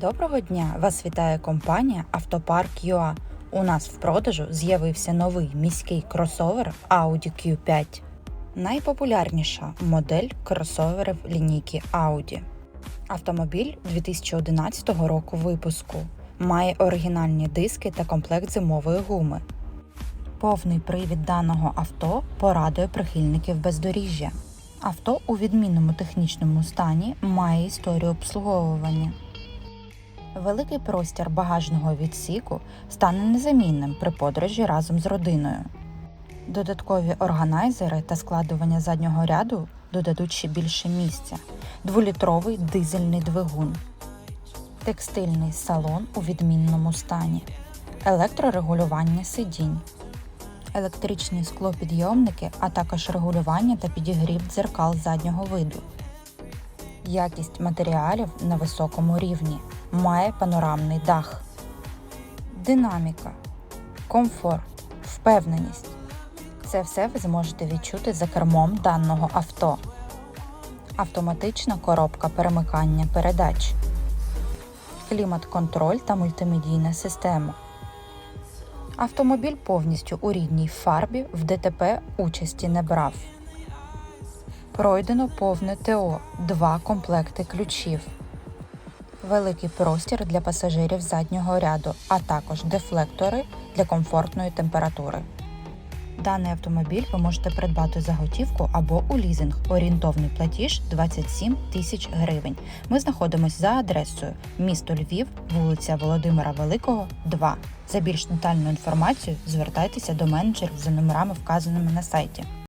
Доброго дня! Вас вітає компанія Автопарк ЮА. У нас в продажу з'явився новий міський кросовер Audi Q5. Найпопулярніша модель кросоверів лінійки Audi. Автомобіль 2011 року випуску. Має оригінальні диски та комплект зимової гуми. Повний привід даного авто порадує прихильників бездоріжжя. Авто у відмінному технічному стані має історію обслуговування. Великий простір багажного відсіку стане незамінним при подорожі разом з родиною. Додаткові органайзери та складування заднього ряду додадуть ще більше місця. Дволітровий дизельний двигун, текстильний салон у відмінному стані, електрорегулювання сидінь, електричні склопідйомники, а також регулювання та підігрів дзеркал заднього виду. Якість матеріалів на високому рівні. Має панорамний дах. Динаміка, комфорт, впевненість. Це все ви зможете відчути за кермом даного авто. Автоматична коробка перемикання передач, клімат-контроль та мультимедійна система. Автомобіль повністю у рідній фарбі в ДТП участі не брав. Пройдено повне ТО, два комплекти ключів, великий простір для пасажирів заднього ряду, а також дефлектори для комфортної температури. Даний автомобіль ви можете придбати за готівку або у лізинг. Орієнтовний платіж 27 тисяч гривень. Ми знаходимося за адресою місто Львів, вулиця Володимира Великого, 2. За більш детальну інформацію звертайтеся до менеджерів за номерами, вказаними на сайті.